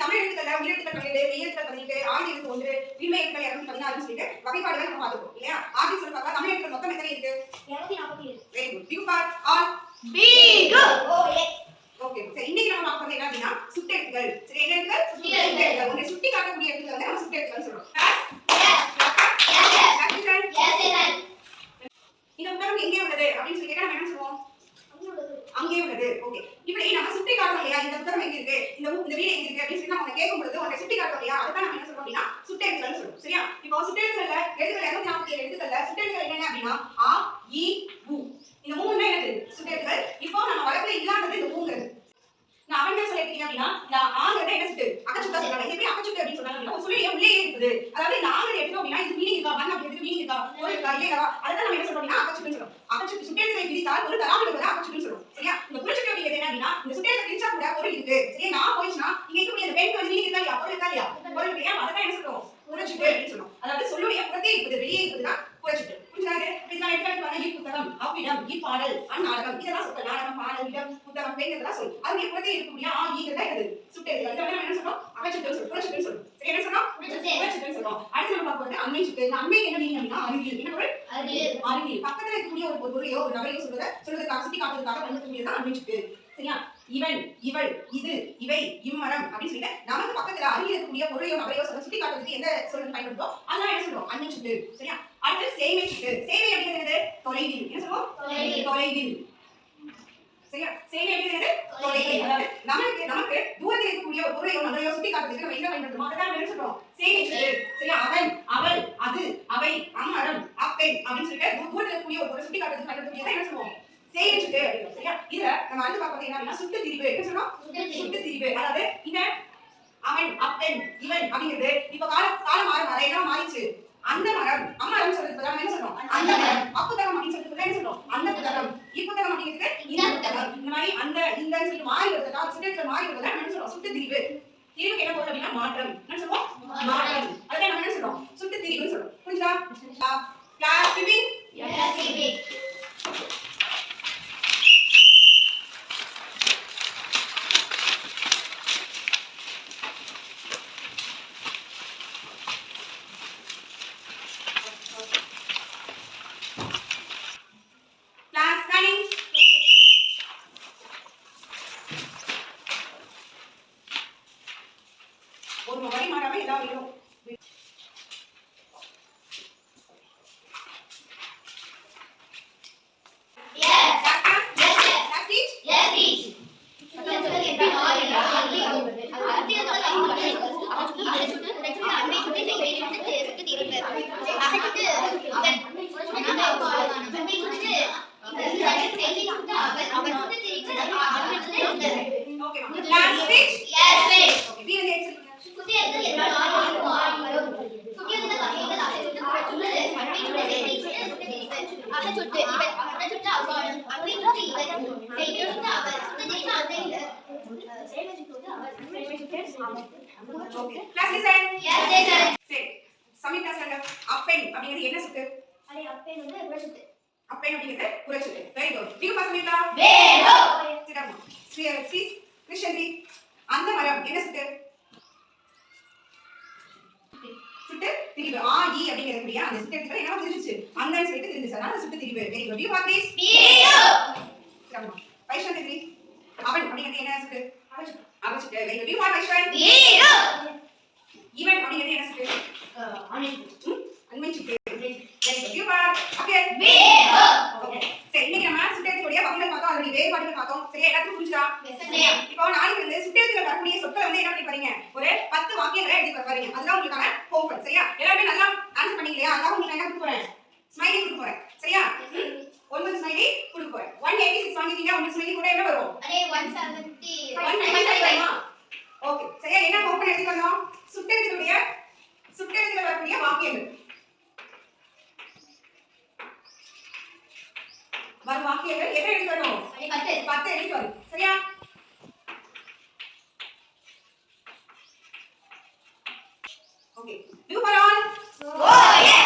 தமிழ் எழுத்துக்கள்ல உயிரெழுத்துக்கள் பன்னிரெண்டு மெய்யெழுத்துக்கள் பதினெட்டு எழுத்து ஒன்று விண்மை எழுத்துக்கள் இருநூத்தி பதினாறுன்னு சொல்லிட்டு வகைப்பாடுகள் நம்ம இல்லையா ஆதி சொல்லி பார்த்தா தமிழ் எழுத்துக்கள் மொத்தம் எத்தனை இருக்கு very good due for all okay சரி இன்னைக்கு நம்ம பார்க்க போறது என்ன அப்படின்னா சுட்டெழுத்துக்கள் சரி என்ன எழுத்துக்கள் சுட்டெழுத்துக்கள் உங்களை சுட்டி காட்டக்கூடிய எழுத்துக்கள் வந்து நம்ம சுட்டெழுத்துக்கள் சொல்றோம் இந்த புத்தகம் எங்கே உள்ளது அப்படின்னு சொல்லி கேட்டா நம்ம என்ன சொல்லுவோம் அங்கே உள்ளது ஓகே இப்படி நம்ம சுட்டி காட்டுறோம் இல்லையா? இந்த புத்தகம் எங்க இருக்கு? இந்த இந்த வீடு எங்க இருக்கு? அப்படின்னு சொல்லி நம்ம கேட்கும் பொழுது உன்னை சுட்டி காட்டுறோம் இல்லையா? அதுதான் நம்ம என்ன சொல்றோம் அப்படின்னா சுட்டெழுத்துக்கள் சொல்றோம். சரியா? இப்போ சுட்டெழுத்துக்கள்ல எழுதுகள் இருநூத்தி நாற்பத்தி ஏழு எழுத்துக்கள்ல சுட்டெழுத்துக்கள் என்னென்ன அப்படின்னா ஆ இ உ. இந்த மூணு தான் எனக்கு சுட்டெழுத்துக்கள். இப்போ நம்ம வழக்குல இல்லாதது இந்த மூங்கிறது நான் அவன் என்ன சொல்லிருக்கீங்க அப்படின்னா நான் ஆங்கிறத என்ன சுட்டு? அக்கச்சுக்கா சொல்றாங்க. எப்படி அக்கச்சுக்கு அப்படின்னு சொன்னாங்க அப்படின்னா உள்ளே இருக்குது. அதாவது இந்த ஆங்கிற எடுத்தோம் அப்படின்னா இது மீனிங் இருக்கா? பண்ண அப்படி மீனிங் இருக்கா? ஒரு இருக்கா? இல்லையா? அதுதான் நம்ம என்ன சொல்றோம் அப்படின்னா அக்கச்சுக்குன்னு சொல்றோம். அகச்சுட்டு சுட்டெழுத்தை பிரித்தால் ஒரு தராமல் இருப்பதை அகச்சுட்டுன்னு சொல்றோம் சரியா இந்த குறிச்சுட்டு அப்படிங்கிறது என்ன அப்படின்னா இந்த சுட்டெழுத்தை பிரிச்சா கூட பொருள் இருக்கு சரியா நான் போயிடுச்சுன்னா இங்க இருக்கக்கூடிய அந்த பெண் வந்து மீனிங் இருக்கா இல்லையா பொருள் இருக்கா இல்லையா பொருள் இருக்கு இல்லையா அதான் என்ன சொல்றோம் புரட்சிட்டு அப்படின்னு சொல்றோம் அதாவது சொல்லுடைய புறத்தே இருக்குது வெளியே இருக்குதுன்னா புரட்சிட்டு புரிஞ்சுதாங்க இதுதான் எடுத்துக்காட்டு பாருங்க இப்புத்தகம் அவ்விடம் இப்பாடல் அந்நாடகம். இதெல்லாம் சொல்ற நாடகம் பாடல் இடம் புத்தகம் பெண் இதெல்லாம் சொல்லு. அதுக்கு புறத்தே இருக்கக்கூடிய ஆ ஈங்கிறதா இருக்குது சுட்டு அதுக்கு நம்ம என்ன சொல்றோம்? அகச்சுட்டு சொல்றோம். புரட்சிட்டு சொல்றோம். சரி என்ன சொல்றோம்? புரட்சிட்டு சொல்றோம். அடுத்து நம்ம பார்க்க அண்மை சுட்டு. இந்த அண்மை என்ன மீனிங் அப்படின்னா அறிவியல் என்ன பொருள்? அறிவியல் பக்கத்துல இருக்கக்கூடிய ஒரு பொருளையோ ஒரு நபரையோ சொல்றத சொல்றதுக்காக சுட்டி காட்டுறதுக்காக பயன்படுத்தக்கூடியது அண்மை சுட்டு. சரியா? இவன் இவள் இது இவை இம்மரம் அப்படின்னு சொல்லிட்டு நமக்கு பக்கத்துல அருகில் இருக்கக்கூடிய பொருளையோ நபரையோ சொல்ல சுட்டி காட்டுறதுக்கு எந்த சொல்றது பயன்படுத்தோம் அதெல்லாம் என்ன சொல்றோம்? அண்மை சுட்டு சரியா? அடுத்து சேவை சுட்டு. சேவை அப்படிங்கிறது தொலைவில். என்ன சொல்லுவோம்? தொலைவில். சரியா? சேவை அப்படிங்கிறது தொலைவில். அதாவது நமக்கு நமக்கு தூரத்தில் இருக்கக்கூடிய ஒரு பொருளையோ நபரையோ சுட்டி காட்டுறதுக்கு நம்ம என்ன பயன்படுத்துறோம்? அதான் என்ன சொல்றோம்? சேவை சுட்டு. சரியா? அவன் அவள் அது அவை அம்மரம் அப்பெண் அப்படின்னு சொல்லிட்டு தூரத்தில் இருக்கக்கூடிய ஒரு பொருளை சுட்டி காட்டுறதுக்கு பயன்படுத்தக்கூடியதை என்ன சொல்லுவோம்? சுட்டு அப்படிங்கிறோம் சரியா? இதுல நம்ம அடுத்து என்ன அப்படின்னா சுட்டு திரிவு என்ன சொல்றோம் சுட்டு திரிவு அதாவது இந்த அவன் அப்பெண் இவன் அப்படிங்கிறது இப்ப கால காலம் மாற மாற என்ன மாறிச்சு. அந்த மரம் அம்மரம் சொல்றது நம்ம என்ன சொல்றோம் அந்த மரம் அப்புத்தகம் அப்படின்னு சொல்றது என்ன சொல்றோம் அந்த புத்தகம். இப்புத்தகம் அப்படிங்கிறது இந்த புத்தகம். இந்த மாதிரி அந்த இந்த சொல்லிட்டு மாறி வருதுக்கா சுட்டத்துல மாறி நம்ம என்ன சொல்றோம் சுட்டு திரிவு திரிவுக்கு என்ன பொருள் அப்படின்னா மாற்றம். என்ன சொல்லுவோம்? மாற்றம் அதான் நம்ம என்ன சொல்றோம் சுட்டு திரிவுன்னு சொல்றோம் புரிஞ்சுதா கிளாஸ் ஸ்விமிங் கிளாஸ் ரன்னிங் ஒரு வரி மாறாம எல்லா வழியும் okay class speech okay B வந்து எக்ஸல் ஓகே கிளாஸ் லிசன் சரி சமீபா சொல்லுங்க அப்பெண் அப்படிங்கிறது என்ன சுட்டு அப்பெண் அப்படிங்கிறது புறச்சுட்டு வெரி குட் நீங்க சமீபா சிறப்பு ஸ்ரீ ஸ்ரீ கிருஷ்ணகிரி அந்த மரம் என்ன சுட்டு திரிவு ஆ ஈ அப்படிங்கிறக்கூடிய அந்த சுட்டு எடுத்துக்கிற என்ன தெரிஞ்சிச்சு. அங்கன்னு சொல்லிட்டு தெரிஞ்சிச்சு. அதனால சுட்டு திரிவு வெரி குட் யூ ப்ளீஸ் சிறப்பு வைஷ்ணவி அவன் அப்படிங்கிறது என்ன சுட்டு அவன் சுட்டு வெரி குட் யூ பாத் வைஷ்ணவன் இவன் அப்படிங்கிறது என்ன சுட்டு ம்? அண்மை சுட்டு very good you okay okay சரி இன்னைக்கு நம்ம சுட்டெழுத்துடைய வகைகள் பார்த்தோம் அதனுடைய வேறுபாடுகள் பார்த்தோம் சரியா எல்லாத்துக்கும் புரிஞ்சுதா இப்போ நாளைக்கு வந்து சுட்டெழுத்துல வரக்கூடிய சொற்களை வந்து என்ன பண்ணி பாருங்க ஒரு எழுதி பாருங்க. அதுதான் உங்களுக்கான ஹோம்ஒர்க் சரியா? எல்லாருமே நல்லா ஆன்சர் பண்ணீங்க இல்லையா அதான் உங்களுக்கு என்ன கொடுக்க போறேன்? ஸ்மைலி கொடுக்க போறேன். சரியா? ஒன்பது ஸ்மைலி கொடுக்க போறேன். ஒன் எயிட்டி சிக்ஸ் வாங்கிட்டீங்க ஒன்பது ஸ்மைலி கூட என்ன வரும்? ஓகே சரியா? என்ன ஹோம்ஒர்க் எழுதி வந்தோம்? சுட்டெழுத்துடைய சுட்டெழுத்துல வரக்கூடிய வாக்கியங்கள். வரும் வாக்கியங்கள். எதை எழுதி வரணும் பத்து. எழுதி வரும் சரியா? Okay. Do Paran. Oh, yeah.